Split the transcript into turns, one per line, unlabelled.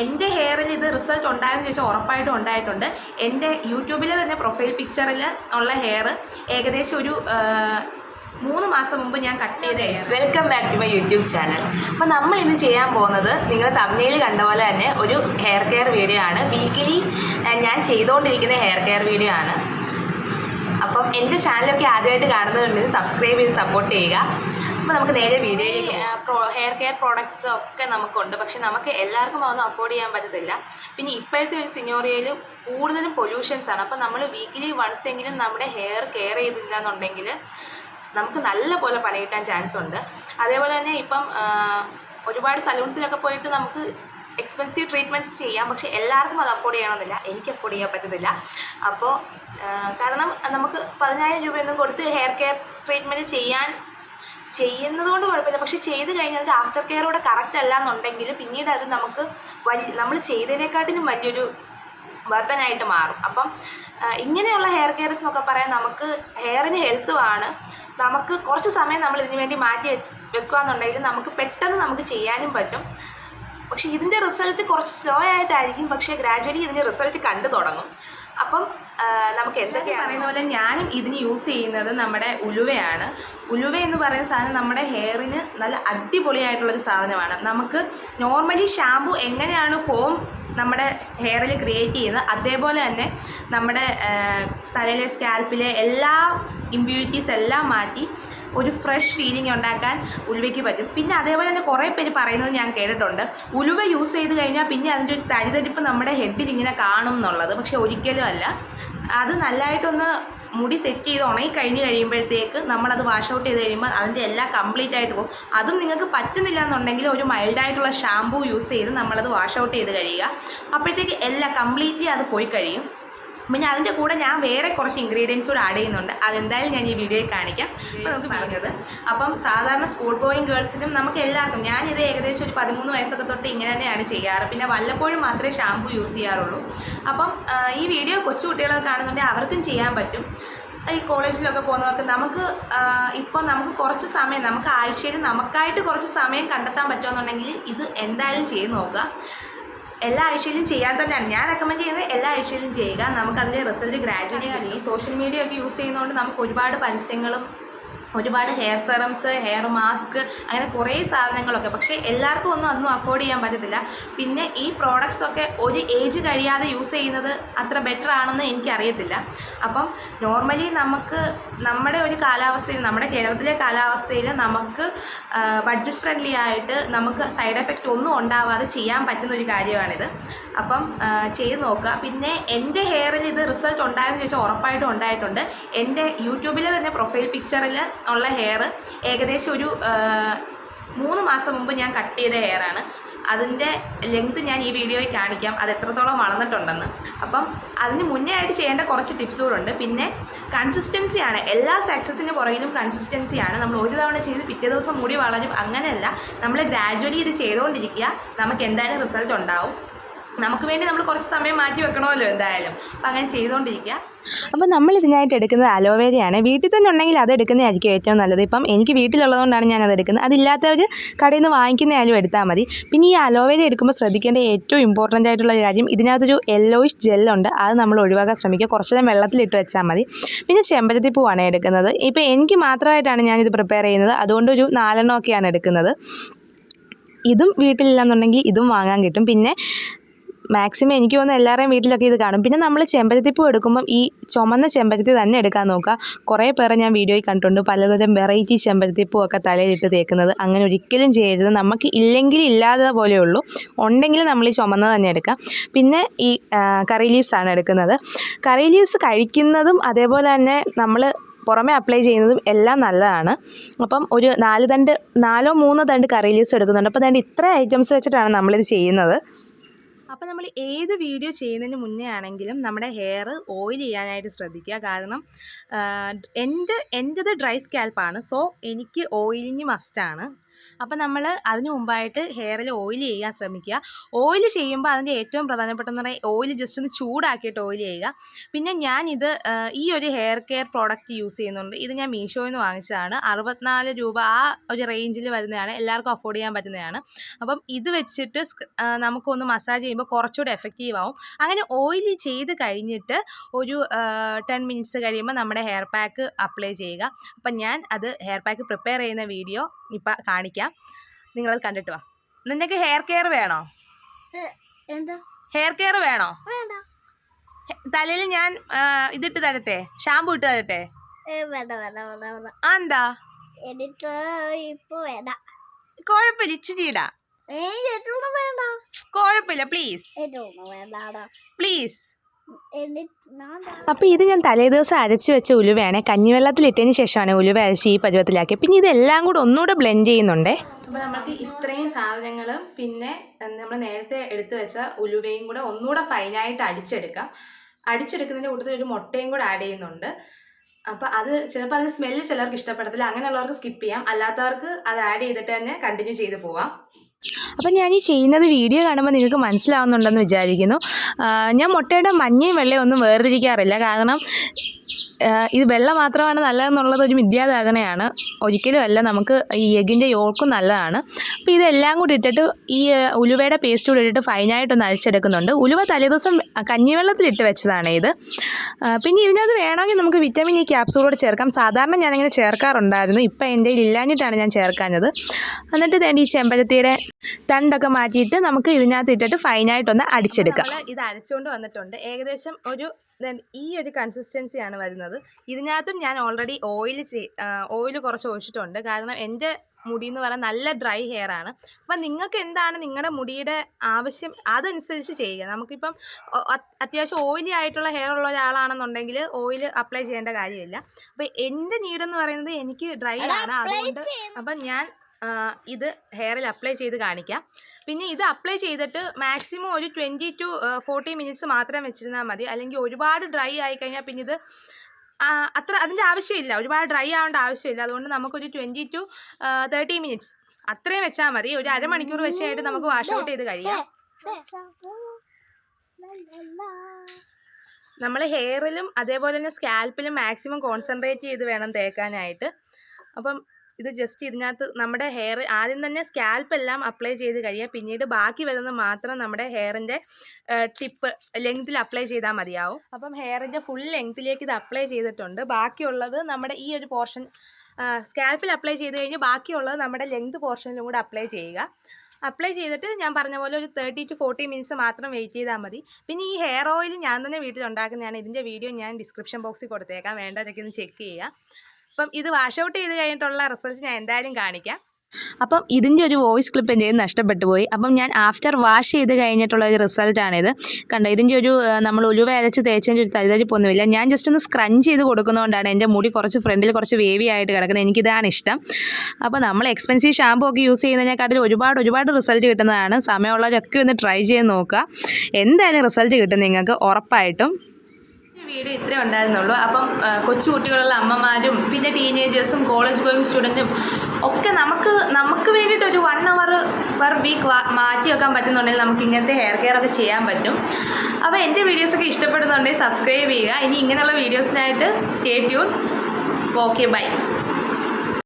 എന്റെ ഹെയറിന് ഇത് റിസൾട്ട് ഉണ്ടായെന്ന് ചോദിച്ചാൽ ഉറപ്പായിട്ടും ഉണ്ടായിട്ടുണ്ട്. എന്റെ യൂട്യൂബിലെ തന്നെ പ്രൊഫൈൽ പിക്ചറിൽ ഉള്ള ഹെയർ ഏകദേശം ഒരു മൂന്ന് മാസം മുമ്പ് ഞാൻ കട്ട് ചെയ്ത.
Welcome back to my YouTube channel അപ്പോൾ നമ്മൾ ഇന്ന് ചെയ്യാൻ പോകുന്നത് നിങ്ങൾ തമിഴിൽ കണ്ട പോലെ തന്നെ ഒരു ഹെയർ കെയർ വീഡിയോ ആണ്. വീക്കിലി ഞാൻ ചെയ്തുകൊണ്ടിരിക്കുന്ന ഹെയർ കെയർ വീഡിയോ ആണ്. അപ്പം എന്റെ ചാനലൊക്കെ ആദ്യമായിട്ട് കാണുന്നതുണ്ടെങ്കിൽ സബ്സ്ക്രൈബ് ചെയ്ത് സപ്പോർട്ട് ചെയ്യുക. അപ്പോൾ നമുക്ക് നേരെ വീഡിയോയിലേക്ക് ഹെയർ കെയർ പ്രോഡക്ട്സ് ഒക്കെ നമുക്കുണ്ട്. പക്ഷെ നമുക്ക് എല്ലാവർക്കും അതൊന്നും അഫോർഡ് ചെയ്യാൻ പറ്റത്തില്ല. പിന്നെ ഇപ്പോഴത്തെ ഒരു സിനോറിയയിൽ കൂടുതലും പൊല്യൂഷൻസ് ആണ്. അപ്പോൾ നമ്മൾ വീക്കിലി വൺസ് എങ്കിലും നമ്മുടെ ഹെയർ കെയർ ചെയ്തില്ല എന്നുണ്ടെങ്കിൽ നമുക്ക് നല്ല പോലെ പണി കിട്ടാൻ ചാൻസ് ഉണ്ട്. അതേപോലെ തന്നെ ഇപ്പം ഒരുപാട് സലൂൺസിലൊക്കെ പോയിട്ട് നമുക്ക് എക്സ്പെൻസീവ് ട്രീറ്റ്മെന്റ്സ് ചെയ്യാം. പക്ഷെ എല്ലാവർക്കും അത് അഫോർഡ് ചെയ്യണമെന്നില്ല. എനിക്ക് അഫോർഡ് ചെയ്യാൻ പറ്റത്തില്ല. അപ്പോൾ കാരണം നമുക്ക് പതിനായിരം രൂപയൊന്നും കൊടുത്ത് ഹെയർ കെയർ ട്രീറ്റ്മെന്റ് ചെയ്യാൻ ചെയ്യുന്നത് കൊണ്ട് കുഴപ്പമില്ല. പക്ഷെ ചെയ്ത് കഴിഞ്ഞാൽ അത് ആഫ്റ്റർ കെയറോടെ കറക്റ്റ് അല്ല എന്നുണ്ടെങ്കിൽ പിന്നീട് അത് നമുക്ക് വലിയ നമ്മൾ ചെയ്തതിനെക്കാട്ടിലും വലിയൊരു ബർഡനായിട്ട് മാറും. അപ്പം ഇങ്ങനെയുള്ള ഹെയർ കെയർസ് എന്നൊക്കെ പറയാൻ നമുക്ക് ഹെയറിന് ഹെൽത്തുമാണ് നമുക്ക് കുറച്ച് സമയം നമ്മൾ ഇതിനു വേണ്ടി മാറ്റി വെച്ച് വെക്കുക എന്നുണ്ടെങ്കിൽ നമുക്ക് പെട്ടെന്ന് നമുക്ക് ചെയ്യാനും പറ്റും. പക്ഷേ ഇതിന്റെ റിസൾട്ട് കുറച്ച് സ്ലോ ആയിട്ടായിരിക്കും. പക്ഷേ ഗ്രാജുവലി ഇതിന്റെ റിസൾട്ട് കണ്ടു തുടങ്ങും. അപ്പം നമുക്ക് എന്തൊക്കെയാണ്?
പറയുന്ന പോലെ ഞാനും ഇതിന് യൂസ് ചെയ്യുന്നത് നമ്മുടെ ഉലുവയാണ്. ഉലുവ എന്ന് പറയുന്ന സാധനം നമ്മുടെ ഹെയറിന് നല്ല അടിപൊളിയായിട്ടുള്ളൊരു സാധനമാണ്. നമുക്ക് നോർമലി ഷാമ്പു എങ്ങനെയാണ് ഫോം നമ്മുടെ ഹെയറിൽ ക്രിയേറ്റ് ചെയ്യുന്നത് അതേപോലെ തന്നെ നമ്മുടെ തലയിലെ സ്കാൽപ്പിലെ എല്ലാ ഇമ്പ്യൂരിറ്റീസ് എല്ലാം മാറ്റി ഒരു ഫ്രഷ് ഫീലിംഗ് ഉണ്ടാക്കാൻ ഉലുവയ്ക്ക് പറ്റും. പിന്നെ അതേപോലെ തന്നെ കുറേ പേര് പറയുന്നത് ഞാൻ കേട്ടിട്ടുണ്ട്. ഉലുവ യൂസ് ചെയ്ത് കഴിഞ്ഞാൽ പിന്നെ അതിന്റെ ഒരു തരിതരിപ്പ് നമ്മുടെ ഹെഡിൽ ഇങ്ങനെ കാണും എന്നുള്ളത്. പക്ഷെ ഒരിക്കലും അല്ല. അത് നല്ലതായിട്ടൊന്ന് മുടി സെറ്റ് ചെയ്ത് ഉണങ്ങി കഴിഞ്ഞ് കഴിയുമ്പോഴത്തേക്ക് നമ്മളത് വാഷ് ഔട്ട് ചെയ്ത് കഴിയുമ്പോൾ അതിന്റെ എല്ലാം കംപ്ലീറ്റ് ആയിട്ട് പോകും. അതും നിങ്ങൾക്ക് പറ്റുന്നില്ല എന്നുണ്ടെങ്കിൽ ഒരു മൈൽഡായിട്ടുള്ള ഷാമ്പൂ യൂസ് ചെയ്ത് നമ്മളത് വാഷ് ഔട്ട് ചെയ്ത് കഴിയുക. അപ്പോഴത്തേക്ക് എല്ലാം കംപ്ലീറ്റ്ലി അത് പോയി കഴിയും. പിന്നെ അതിന്റെ കൂടെ ഞാൻ വേറെ കുറച്ച് ഇൻഗ്രീഡിയൻസ് കൂടെ ആഡ് ചെയ്യുന്നുണ്ട്. അതെന്തായാലും ഞാൻ ഈ വീഡിയോയിൽ കാണിക്കാം. അപ്പോൾ നമുക്ക് പറഞ്ഞത്. അപ്പം സാധാരണ സ്കൂൾ ഗോയിങ് ഗേൾസിനും നമുക്ക് എല്ലാവർക്കും ഞാനിത് ഏകദേശം ഒരു പതിമൂന്ന് വയസ്സൊക്കെ തൊട്ട് ഇങ്ങനെ തന്നെയാണ് ചെയ്യാറ്. പിന്നെ വല്ലപ്പോഴും മാത്രമേ ഷാമ്പു യൂസ് ചെയ്യാറുള്ളൂ. അപ്പം ഈ വീഡിയോ കൊച്ചു കുട്ടികളൊക്കെ കാണുന്നുണ്ടെങ്കിൽ അവർക്കും ചെയ്യാൻ പറ്റും. ഈ കോളേജിലൊക്കെ പോകുന്നവർക്ക് നമുക്ക് ഇപ്പോൾ നമുക്ക് കുറച്ച് സമയം നമുക്ക് ആഴ്ചയിൽ നമുക്കായിട്ട് കുറച്ച് സമയം കണ്ടെത്താൻ പറ്റുമെന്നുണ്ടെങ്കിൽ ഇത് എന്തായാലും ചെയ്ത് നോക്കുക. എല്ലാ ആഴ്ചയിലും ചെയ്യാൻ തന്നെയാണ്. ഞാൻ റെക്കമെൻഡ് ചെയ്യുന്നത് എല്ലാ ആഴ്ചയിലും ചെയ്യുക. നമുക്ക് അതിന്റെ റിസൾട്ട് ഗ്രാജുവലി കഴിയും സോഷ്യൽ മീഡിയ ഒക്കെ യൂസ് ചെയ്യുന്നതുകൊണ്ട് നമുക്ക് ഒരുപാട് പരസ്യങ്ങളും ഒരുപാട് ഹെയർ സെറംസ് ഹെയർ മാസ്ക് അങ്ങനെ കുറേ സാധനങ്ങളൊക്കെ. പക്ഷേ എല്ലാവർക്കും ഒന്നും അതൊന്നും അഫോർഡ് ചെയ്യാൻ പറ്റത്തില്ല. പിന്നെ ഈ പ്രോഡക്റ്റ്സ് ഒക്കെ ഒരു ഏജ് കഴിയാതെ യൂസ് ചെയ്യുന്നത് അത്ര ബെറ്റർ ആണെന്ന് എനിക്കറിയത്തില്ല. അപ്പം നോർമലി നമുക്ക് നമ്മുടെ ഒരു കാലാവസ്ഥയിൽ നമ്മുടെ കേരളത്തിലെ കാലാവസ്ഥയിൽ നമുക്ക് ബഡ്ജറ്റ് ഫ്രണ്ട്ലി ആയിട്ട് നമുക്ക് സൈഡ് എഫക്റ്റ് ഒന്നും ഉണ്ടാവാതെ ചെയ്യാൻ പറ്റുന്ന ഒരു കാര്യമാണിത്. അപ്പം ചെയ്ത് നോക്കുക. പിന്നെ എന്റെ ഹെയറിൽ ഇത് റിസൾട്ട് ഉണ്ടായെന്ന് ചോദിച്ചാൽ ഉറപ്പായിട്ടും ഉണ്ടായിട്ടുണ്ട്. എന്റെ യൂട്യൂബിലെ തന്നെ പ്രൊഫൈൽ പിക്ചറിൽ ഉള്ള ഹെയർ ഏകദേശം ഒരു മൂന്ന് മാസം മുമ്പ് ഞാൻ കട്ട് ചെയ്ത ഹെയറാണ് അതിന്റെ ലെങ്ത് ഞാൻ ഈ വീഡിയോയിൽ കാണിക്കാം. അത് എത്രത്തോളം വളർന്നിട്ടുണ്ടെന്ന്. അപ്പം അതിന് മുന്നേ ആയിട്ട് ചെയ്യേണ്ട കുറച്ച് ടിപ്സുകളുണ്ട് പിന്നെ കൺസിസ്റ്റൻസിയാണ് എല്ലാ സക്സസിന് പുറകിലും കൺസിസ്റ്റൻസിയാണ് നമ്മൾ ഒരു തവണ ചെയ്ത് പിറ്റേ ദിവസം മുടി വളരും. അങ്ങനെയല്ല. നമ്മൾ ഗ്രാജുവലി ഇത് ചെയ്തുകൊണ്ടിരിക്കുക നമുക്ക് എന്തായാലും റിസൾട്ട് ഉണ്ടാവും. നമുക്ക് വേണ്ടി നമ്മൾ കുറച്ച് സമയം മാറ്റി വെക്കണമല്ലോ എന്തായാലും. അപ്പം അങ്ങനെ ചെയ്തുകൊണ്ടിരിക്കുക
അപ്പോൾ നമ്മൾ ഇതിനായിട്ട് എടുക്കുന്നത് അലോവേരയാണ്. വീട്ടിൽ തന്നെ ഉണ്ടെങ്കിൽ അത് എടുക്കുന്നതായിരിക്കും ഏറ്റവും നല്ലത്. ഇപ്പം എനിക്ക് വീട്ടിലുള്ളതുകൊണ്ടാണ് ഞാൻ അത് എടുക്കുന്നത്. അതില്ലാത്തവർ കടയിൽ നിന്ന് വാങ്ങിക്കുന്നതായാലും എടുത്താൽ മതി. പിന്നെ ഈ അലോവേര എടുക്കുമ്പോൾ ശ്രദ്ധിക്കേണ്ട ഏറ്റവും ഇമ്പോർട്ടന്റ് ആയിട്ടുള്ള കാര്യം ഇതിനകത്തൊരു യെല്ലോയിഷ് ജെല്ലുണ്ട് അത് നമ്മൾ ഒഴിവാക്കാൻ ശ്രമിക്കുക. കുറച്ച് നേരം വെള്ളത്തിലിട്ട് വെച്ചാൽ മതി. പിന്നെ ചെമ്പരത്തി പൂവാണ് എടുക്കുന്നത്. ഇപ്പോൾ എനിക്ക് മാത്രമായിട്ടാണ് ഞാനിത് പ്രിപ്പയർ ചെയ്യുന്നത്. അതുകൊണ്ട് ഒരു നാലെണ്ണമൊക്കെയാണ് എടുക്കുന്നത്. ഇതും വീട്ടിലില്ലെന്നുണ്ടെങ്കിൽ ഇതും വാങ്ങാൻ കിട്ടും. പിന്നെ മാക്സിമം എനിക്ക് തോന്നുന്നു എല്ലാവരുടെയും വീട്ടിലൊക്കെ ഇത് കാണും. പിന്നെ നമ്മൾ ചെമ്പരത്തിപ്പൂ എടുക്കുമ്പം ഈ ചുമന്ന ചെമ്പരത്തി തന്നെ എടുക്കാൻ നോക്കുക. കുറേ പേരെ ഞാൻ വീഡിയോയിൽ കണ്ടിട്ടുണ്ട്. പലതരം വെറൈറ്റി ചെമ്പരത്തിപ്പൂ ഒക്കെ തലയിലിട്ട് തേക്കുന്നത്. അങ്ങനെ ഒരിക്കലും ചെയ്യരുത്. നമുക്ക് ഇല്ലെങ്കിൽ ഇല്ലാതെ പോലെ ഉള്ളൂ. ഉണ്ടെങ്കിൽ നമ്മൾ ഈ ചുമന്ന തന്നെ എടുക്കുക. പിന്നെ ഈ കറി ലീവ്സാണ് എടുക്കുന്നത്. കറി ലീവ്സ് കഴിക്കുന്നതും അതേപോലെ തന്നെ നമ്മൾ പുറമെ അപ്ലൈ ചെയ്യുന്നതും എല്ലാം നല്ലതാണ്. അപ്പം ഒരു നാല് തണ്ട് നാലോ മൂന്നോ തണ്ട് കറി ലീവ്സ് എടുക്കുന്നുണ്ട്. അപ്പോൾ തണ്ട് ഇത്ര ഐറ്റംസ് വെച്ചിട്ടാണ് നമ്മളിത് ചെയ്യുന്നത്. അപ്പോൾ നമ്മൾ ഏത് വീഡിയോ ചെയ്യുന്നതിന് മുന്നേ ആണെങ്കിലും നമ്മുടെ ഹെയർ ഓയിൽ ചെയ്യാനായിട്ട് ശ്രദ്ധിക്കുക. കാരണം എന്റെ എന്റെത് ഡ്രൈ സ്കാൽപ്പാണ് സോ എനിക്ക് ഓയിലിങ് മസ്റ്റാണ്
അപ്പോൾ നമ്മൾ അതിന് മുമ്പായിട്ട് ഹെയറിൽ ഓയിൽ ചെയ്യാൻ ശ്രമിക്കുക. ഓയിൽ ചെയ്യുമ്പോൾ അതിന്റെ ഏറ്റവും പ്രധാനപ്പെട്ടെന്ന് പറഞ്ഞാൽ ഓയിൽ ജസ്റ്റ് ഒന്ന് ചൂടാക്കിയിട്ട് ഓയിൽ ചെയ്യുക. പിന്നെ ഞാനിത് ഈ ഒരു ഹെയർ കെയർ പ്രോഡക്റ്റ് യൂസ് ചെയ്യുന്നുണ്ട്. ഇത് ഞാൻ മീഷോയിൽ നിന്ന് വാങ്ങിച്ചതാണ്. അറുപത്തിനാല് രൂപ ആ ഒരു റേഞ്ചിൽ വരുന്നതാണ്. എല്ലാവർക്കും അഫോർഡ് ചെയ്യാൻ പറ്റുന്നതാണ്. അപ്പം ഇത് വെച്ചിട്ട് നമുക്കൊന്ന് മസാജ് ചെയ്യുമ്പോൾ കുറച്ചുകൂടെ എഫക്റ്റീവ് ആവും. അങ്ങനെ ഓയിൽ ചെയ്ത് കഴിഞ്ഞിട്ട് ഒരു ടെൻ മിനിറ്റ്സ് കഴിയുമ്പോൾ നമ്മുടെ ഹെയർ പാക്ക് അപ്ലൈ ചെയ്യുക. അപ്പം ഞാൻ അത് ഹെയർ പാക്ക് പ്രിപ്പയർ ചെയ്യുന്ന വീഡിയോ ഇപ്പം കാണിക്കാം. നിങ്ങൾ കണ്ടിട്ട് വാ. നിനക്ക് ഹെയർ കെയർ വേണോ?
എന്താ?
ഹെയർ കെയർ വേണോ? തലയിൽ ഞാൻ ഇതിട്ട് തരട്ടെ? ഷാമ്പു ഇട്ട് തരട്ടെ? എന്താ കുഴപ്പമില്ല ഇച്ചിരി ഇടാ.
ഏ
കുഴപ്പമില്ല പ്ലീസ് പ്ലീസ്
അപ്പോൾ ഇത് ഞാൻ തലേ ദിവസം അരച്ച് വെച്ച ഉലുവയാണ്. കഞ്ഞിവെള്ളത്തിലിട്ടതിന് ശേഷമാണ് ഉലുവ അരച്ച് ഈ പരുവത്തിലാക്കിയത്. പിന്നെ ഇതെല്ലാം കൂടെ ഒന്നുകൂടെ ബ്ലെൻഡ് ചെയ്യുന്നുണ്ടേ?
അപ്പോൾ നമുക്ക് ഇത്രയും സാധനങ്ങളും പിന്നെ നമ്മൾ നേരത്തെ എടുത്തു വെച്ച ഉലുവയും കൂടെ ഒന്നുകൂടെ ഫൈനായിട്ട് അടിച്ചെടുക്കാം. അടിച്ചെടുക്കുന്നതിന്റെ കൂട്ടത്തിൽ ഒരു മുട്ടയും കൂടെ ആഡ് ചെയ്യുന്നുണ്ട്. അപ്പോൾ അത് ചിലപ്പോൾ അത് സ്മെല്ല് ചിലർക്ക് ഇഷ്ടപ്പെടത്തില്ല. അങ്ങനെയുള്ളവർക്ക് സ്കിപ്പ് ചെയ്യാം. അല്ലാത്തവർക്ക് അത് ആഡ് ചെയ്തിട്ട് തന്നെ കണ്ടിന്യൂ ചെയ്ത് പോവാം.
അപ്പം ഞാൻ ഈ ചെയ്യുന്നത് വീഡിയോ കാണുമ്പോൾ നിങ്ങൾക്ക് മനസ്സിലാവുന്നുണ്ടെന്ന് വിചാരിക്കുന്നു. ഞാൻ മുട്ടയുടെ മഞ്ഞയും വെള്ളയും ഒന്നും വേർതിരിക്കാറില്ല. കാരണം ഇത് വെള്ളം മാത്രമാണ് നല്ലതെന്നുള്ളത് ഒരു മിഥ്യാധാരണയാണ്. ഒരിക്കലും അല്ല നമുക്ക് ഈ എഗിന്റെ യോൾക്കും നല്ലതാണ്. അപ്പോൾ ഇതെല്ലാം കൂടി ഇട്ടിട്ട് ഈ ഉലുവയുടെ പേസ്റ്റ് കൂടി ഇട്ടിട്ട് ഫൈനായിട്ടൊന്ന് അരച്ചെടുക്കുന്നുണ്ട്. ഉലുവ തലേദിവസം കഞ്ഞിവെള്ളത്തിലിട്ട് വെച്ചതാണ് ഇത്. പിന്നെ ഇതിനകത്ത് വേണമെങ്കിൽ നമുക്ക് വിറ്റാമിൻ ഇ ക്യാപ്സൂളോട് ചേർക്കാം. സാധാരണ ഞാനിങ്ങനെ ചേർക്കാറുണ്ടായിരുന്നു. ഇപ്പം എന്റെ ഇല്ലാഞ്ഞിട്ടാണ് ഞാൻ ചേർക്കാഞ്ഞത്. എന്നിട്ട് വേണ്ടി ഈ ചെമ്പരത്തിയുടെ തണ്ടൊക്കെ മാറ്റിയിട്ട് നമുക്ക് ഇതിനകത്ത് ഇട്ടിട്ട് ഫൈനായിട്ടൊന്ന് അടിച്ചെടുക്കാം.
ഇത് അരച്ചുകൊണ്ട് വന്നിട്ടുണ്ട്. ഏകദേശം ഒരു ഈ ഒരു കൺസിസ്റ്റൻസിയാണ് വരുന്നത്. ഇതിനകത്തും ഞാൻ ഓൾറെഡി ഓയിൽ ഓയിൽ കുറച്ച് ഒഴിച്ചിട്ടുണ്ട്. കാരണം എന്റെ മുടി എന്ന് പറയാൻ നല്ല ഡ്രൈ ഹെയർ ആണ്. അപ്പം നിങ്ങൾക്ക് എന്താണ് നിങ്ങളുടെ മുടിയുടെ ആവശ്യം? അതനുസരിച്ച് ചെയ്യുക. നമുക്കിപ്പം അത്യാവശ്യം ഓയിലി ആയിട്ടുള്ള ഹെയർ ഉള്ള ഒരാളാണെന്നുണ്ടെങ്കിൽ ഓയിൽ അപ്ലൈ ചെയ്യേണ്ട കാര്യമില്ല. അപ്പം എന്റെ നീടെന്ന് പറയുന്നത് എനിക്ക് ഡ്രൈ ആണ്. അതുകൊണ്ട് അപ്പം ഞാൻ ഇത് ഹെയറിൽ അപ്ലൈ ചെയ്ത് കാണിക്കാം. പിന്നെ ഇത് അപ്ലൈ ചെയ്തിട്ട് മാക്സിമം ഒരു ട്വന്റി ടു ഫോർട്ടി മിനിറ്റ്സ് മാത്രം വെച്ചിരുന്നാൽ മതി. അല്ലെങ്കിൽ ഒരുപാട് ഡ്രൈ ആയി കഴിഞ്ഞാൽ പിന്നെ ഇത് അത്ര അതിന്റെ ആവശ്യമില്ല. ഒരുപാട് ഡ്രൈ ആവേണ്ട ആവശ്യമില്ല. അതുകൊണ്ട് നമുക്കൊരു ട്വന്റി ടു തേർട്ടി മിനിറ്റ്സ് അത്രയും വെച്ചാൽ മതി. ഒരു അരമണിക്കൂർ വെച്ചായിട്ട് നമുക്ക് വാഷ് ഔട്ട് ചെയ്ത് കഴിയാം. നമ്മൾ ഹെയറിലും അതേപോലെ തന്നെ സ്കാൽപ്പിലും മാക്സിമം കോൺസെൻട്രേറ്റ് ചെയ്ത് വേണം തേക്കാനായിട്ട്. അപ്പം ഇത് ജസ്റ്റ് ഇതിനകത്ത് നമ്മുടെ ഹെയർ ആദ്യം തന്നെ സ്കാൽപ്പ് എല്ലാം അപ്ലൈ ചെയ്ത് കഴിയാം. പിന്നീട് ബാക്കി വരുന്നത് മാത്രം നമ്മുടെ ഹെയറിന്റെ ടിപ്പ് ലെങ്ത്തിൽ അപ്ലൈ ചെയ്താൽ മതിയാവും. അപ്പം ഹെയറിന്റെ ഫുൾ ലെങ്തിലേക്ക് ഇത് അപ്ലൈ ചെയ്തിട്ടുണ്ട്. ബാക്കിയുള്ളത് നമ്മുടെ ഈ ഒരു പോർഷൻ സ്കാൽപ്പിൽ അപ്ലൈ ചെയ്ത് കഴിഞ്ഞ് ബാക്കിയുള്ളത് നമ്മുടെ ലെങ്ത് പോർഷനിലും കൂടെ അപ്ലൈ ചെയ്യുക. അപ്ലൈ ചെയ്തിട്ട് ഞാൻ പറഞ്ഞ പോലെ ഒരു തേർട്ടി ടു ഫോർട്ടി മിനിറ്റ്സ് മാത്രം വെയിറ്റ് ചെയ്താൽ മതി. പിന്നെ ഈ ഹെയർ ഓയിൽ ഞാൻ തന്നെ വീട്ടിൽ ഉണ്ടാക്കുന്നതാണ് ഇതിന്റെ വീഡിയോ ഞാൻ ഡിസ്ക്രിപ്ഷൻ ബോക്സിൽ കൊടുത്തേക്കാം. വേണ്ടതൊക്കെ ഒന്ന് ചെക്ക് ചെയ്യുക. അപ്പം ഇത് വാഷ് ഔട്ട് ചെയ്ത് കഴിഞ്ഞിട്ടുള്ള റിസൾട്ട് ഞാൻ എന്തായാലും കാണിക്കാം.
അപ്പം ഇതിന്റെ ഒരു വോയിസ് ക്ലിപ്പ് എന്റെ നഷ്ടപ്പെട്ടു പോയി. അപ്പം ഞാൻ ആഫ്റ്റർ വാഷ് ചെയ്ത് കഴിഞ്ഞിട്ടുള്ള ഒരു റിസൾട്ടാണിത് കണ്ടോ ഇതിന്റെ ഒരു നമ്മൾ ഉലുവ അരച്ച് തേച്ചതിന്റെ ഒരു തരിതരിപ്പൊന്നുമില്ല ഞാൻ ജസ്റ്റ് ഒന്ന് സ്ക്രഞ്ച് ചെയ്ത് കൊടുക്കുന്നതുകൊണ്ടാണ് എന്റെ മുടി കുറച്ച് ഫ്രണ്ടിൽ കുറച്ച് വേവി ആയിട്ട് കിടക്കുന്നത്. എനിക്കിതാണ് ഇഷ്ടം. അപ്പോൾ നമ്മൾ എക്സ്പെൻസീവ് ഷാമ്പൂ ഒക്കെ യൂസ് ചെയ്യുന്നതിനെക്കാട്ടിൽ ഒരുപാട് ഒരുപാട് റിസൾട്ട് കിട്ടുന്നതാണ്. സമയമുള്ളവരൊക്കെ ഒന്ന് ട്രൈ ചെയ്ത് നോക്കുക. എന്തായാലും റിസൾട്ട് കിട്ടും നിങ്ങൾക്ക് ഉറപ്പായിട്ടും.
വീഡിയോ ഇത്രേ ഉണ്ടായിരുന്നുള്ളൂ. അപ്പം കൊച്ചുകുട്ടികളുള്ള കൊച്ചു കുട്ടികളുള്ള അമ്മമാരും പിന്നെ ടീനേജേഴ്സും കോളേജ് ഗോയിങ് സ്റ്റുഡന്റും ഒക്കെ നമുക്ക് നമുക്ക് വേണ്ടിയിട്ട് ഒരു വൺ അവർ പെർ വീക്ക് മാറ്റി വെക്കാൻ പറ്റുന്നുണ്ടെങ്കിൽ നമുക്ക് ഇങ്ങനത്തെ ഹെയർ കെയർ ഒക്കെ ചെയ്യാൻ പറ്റും. അപ്പോൾ എന്റെ വീഡിയോസൊക്കെ ഇഷ്ടപ്പെടുന്നുണ്ടെങ്കിൽ സബ്സ്ക്രൈബ് ചെയ്യുക. ഇനി ഇങ്ങനെയുള്ള വീഡിയോസിനായിട്ട് സ്റ്റേ ട്യൂൺ ഓക്കെ ബൈ